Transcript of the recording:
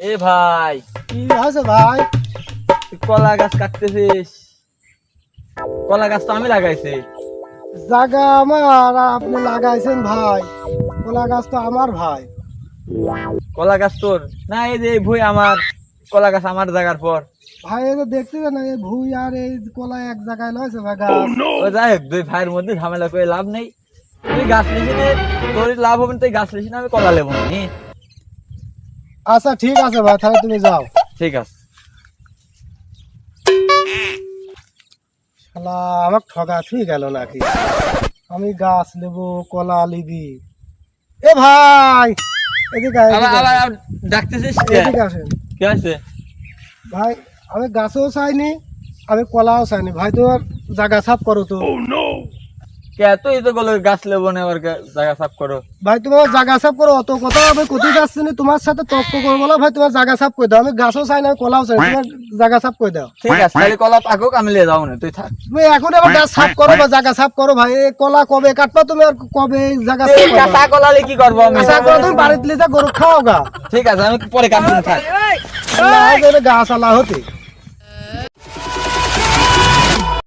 এ ভাই। কি হয়েছে ভাই? তুই কলা গাছ কাটতেছিস। কলা গাছ তো আমি লাগাইছি। জায়গা আমার আর আপনি লাগাইছেন ভাই। কলা গাছ তো আমার ভাই। কলা গাছ তোর? না এই যে এই ভুই আমার। কলা গাছ আমার জায়গার পর। ভাই এই যে দেখতেছেন এই ভুই আর এই কলা এক জায়গায় লয়েছে ভাই গাছ। ও যাই হোক দুই ভাইয়ের মধ্যে ঝামেলা করে লাভ নেই। তুই গাছ লিখি নে তোর লাভ হবে না তুই গাছ লিখি না আমি কলা লেবো না নি? আচ্ছা ঠিক আছে ভাই তাহলে তুমি যাও। ঠিক আছে। শালা আমার ঠগা ঠিক গেল নাকি? আমি গাছ নেব কলা লিবি। এ ভাই এদিকে আয়, আবার এদিকে আবার আয়। আবার ডাকতেছিস কে? এদিকে আসেন। কি আছে? ভাই আমি গাছও চাইনি আমি কলাও চাইনি। ভাই তোমার জায়গা সাফ করো তো। কে তুই তো বলে গাছ লেবো না আবার জায়গা সাফ করো? ভাই তোমার জায়গা সাফ করো অত কথা আমি কোথায় যাচ্ছি না? তোমার সাথে তর্ক করব না ভাই তোমার জায়গা সাফ করে দাও। আমি গাছও চাই না কলাও চাই তোমার জায়গা সাফ করে দাও। ঠিক আছে তাহলে কলা পাকুক আমি লিয়ে যাব না তুই থাক। তুমি এখন আবার গাছ সাফ করো বা জায়গা সাফ করো ভাই কলা কবে কাটবা তুমি আর কবে জায়গা সাফ কাঁচা কলা কি করব আমি? কাঁচা করো তুমি বাড়িতে লিয়ে যা গরু খাও গা ঠিক আছে আমি পরে কাটবো থাক। গাছ আলা হতে।